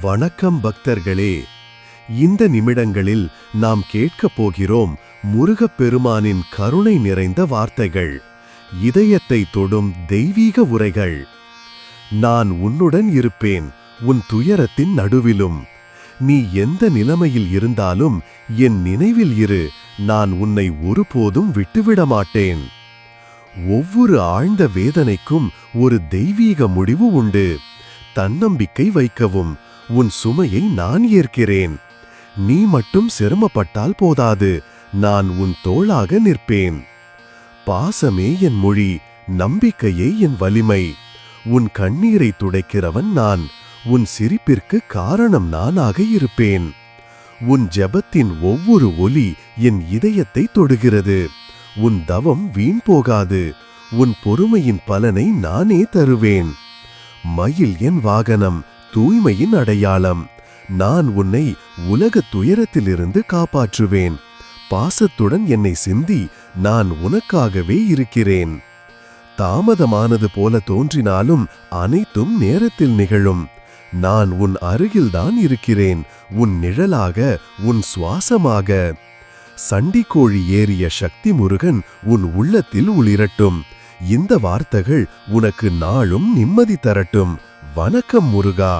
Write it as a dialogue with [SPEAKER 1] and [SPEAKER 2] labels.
[SPEAKER 1] வணக்கம் பக்தர்களே. இந்த நிமிடங்களில் நாம் கேட்கப் போகிறோம் முருகப்பெருமானின் கருணை நிறைந்த வார்த்தைகள். இதயத்தை தொடும் தெய்வீக உரைகள். நான் உன்னுடன் இருப்பேன் உன் துயரத்தின் நடுவிலும். நீ எந்த நிலைமையில் இருந்தாலும் என் நினைவில் இரு நான் உன்னை ஒருபோதும் விட்டுவிட மாட்டேன். ஒவ்வொரு ஆழ்ந்த வேதனைக்கும் ஒரு தெய்வீக முடிவு உண்டு. தன்னம்பிக்கை வைக்கவும் உன் சுமையை நான் ஏற்கிறேன். நீ மட்டும் சிரமப்பட்டால் போதாது. நான் உன் தோளாக நிற்பேன். பாசமே என் மொழி நம்பிக்கையே என் வலிமை. உன் கண்ணீரை துடைக்கிறவன் நான். உன் சிரிப்பிற்கு காரணம் நானாக இருப்பேன். உன் ஜெபத்தின் ஒவ்வொரு ஒலி என் இதயத்தை தொடுகிறது. உன் தவம் வீண் போகாது. உன் பொறுமையின் பலனை நானே தருவேன். மயில் என் வாகனம் தூய்மையின் அடையாளம். நான் உன்னை உலக துயரத்திலிருந்து காப்பாற்றுவேன். பாசத்துடன் என்னை சிந்தி நான் உனக்காகவே இருக்கிறேன். தாமதமானது போல தோன்றினாலும் அனைத்தும் நேரத்தில் நிகழும். நான் உன் அருகில்தான் இருக்கிறேன். உன் நிழலாக உன் சுவாசமாக. சண்டிக்கோழி ஏறிய சக்தி முருகன் உன் உள்ளத்தில் உளிரட்டும். இந்த வார்த்தைகள் உனக்கு நாளும் நிம்மதி தரட்டும். வணக்கம் முருகா.